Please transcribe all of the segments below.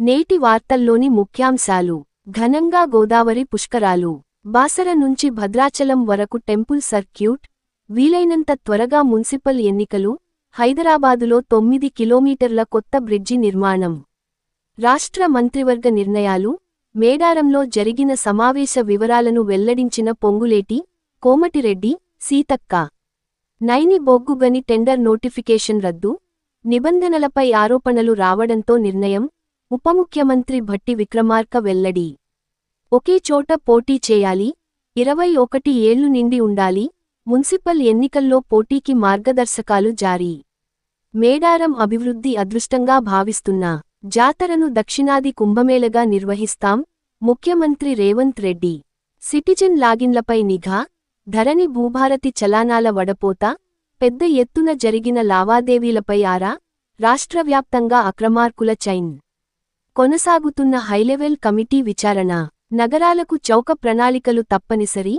నేటి వార్తల్లోని ముఖ్యాంశాలు. ఘనంగా గోదావరి పుష్కరాలు. బాసర నుంచి భద్రాచలం వరకు టెంపుల్ సర్క్యూట్. వీలైనంత త్వరగా మున్సిపల్ ఎన్నికలు. హైదరాబాదులో తొమ్మిది కిలోమీటర్ల కొత్త బ్రిడ్జి నిర్మాణం. రాష్ట్ర మంత్రివర్గ నిర్ణయాలు. మేడారంలో జరిగిన సమావేశ వివరాలను వెల్లడించిన పొంగులేటి కోమటిరెడ్డి సీతక్క. నైని బొగ్గుగని టెండర్ నోటిఫికేషన్ రద్దు. నిబంధనలపై ఆరోపణలు రావడంతో నిర్ణయం. ఉపముఖ్యమంత్రి భట్టి విక్రమార్క వెల్లడి. ఒకే చోట పోటీ చేయాలి ఇరవై ఒకటి ఏళ్ళు నిండి ఉండాలి మున్సిపల్ ఎన్నికల్లో పోటీకి మార్గదర్శకాలు జారీ. మేడారం అభివృద్ధి అదృష్టంగా భావిస్తున్నా జాతరను దక్షిణాది కుంభమేళగా నిర్వహిస్తాం ముఖ్యమంత్రి రేవంత్ రెడ్డి. సిటిజన్ లాగిన్లపై నిఘా ధరణి భూభారతి చలానాల వడపోత పెద్ద ఎత్తున జరిగిన లావాదేవీలపై ఆరా రాష్ట్రవ్యాప్తంగా అక్రమార్కుల చైన్. కొనసాగుతున్న హైలెవెల్ కమిటీ విచారణ నగరాలకు చౌక ప్రణాళికలు తప్పనిసరి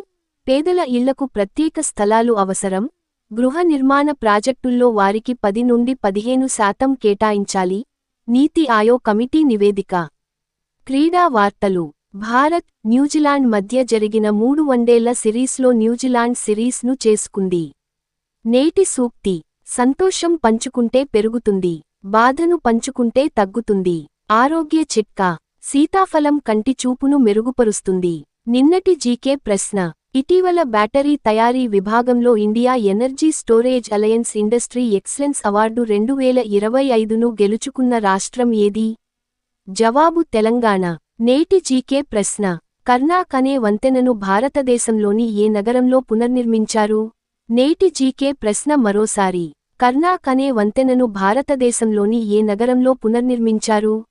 పేదల ఇళ్ళకు ప్రత్యేక స్థలాలు అవసరం గృహ నిర్మాణ ప్రాజెక్టుల్లో వారికి పది నుండి పదిహేను శాతం కేటాయించాలి నీతి ఆయో కమిటీ నివేదిక. క్రీడా వార్తలు భారత్ న్యూజిలాండ్ మధ్య జరిగిన మూడు వన్డేళ్ళ సిరీస్లో న్యూజిలాండ్ సిరీస్ను చేసుకుంది. నేటి సూక్తి సంతోషం పంచుకుంటే పెరుగుతుంది బాధను పంచుకుంటే తగ్గుతుంది. ఆరోగ్య చిట్కా. సీతాఫలం కంటి చూపును మెరుగుపరుస్తుంది. నిన్నటి జీకే ప్రశ్న. ఇటీవల బ్యాటరీ తయారీ విభాగంలో India energy storage alliance industry excellence award రెండు వేల ఇరవై ఐదును గెలుచుకున్న రాష్ట్రం ఏది? జవాబు తెలంగాణ. నేటి జీకే ప్రశ్న. కర్నాక్ అనే వంతెనను భారతదేశంలోని ఏ నగరంలో పునర్నిర్మించారు? నేటి జీకే ప్రశ్న మరోసారి. కర్నాక్ అనే వంతెనను భారతదేశంలోని ఏ నగరంలో పునర్నిర్మించారు?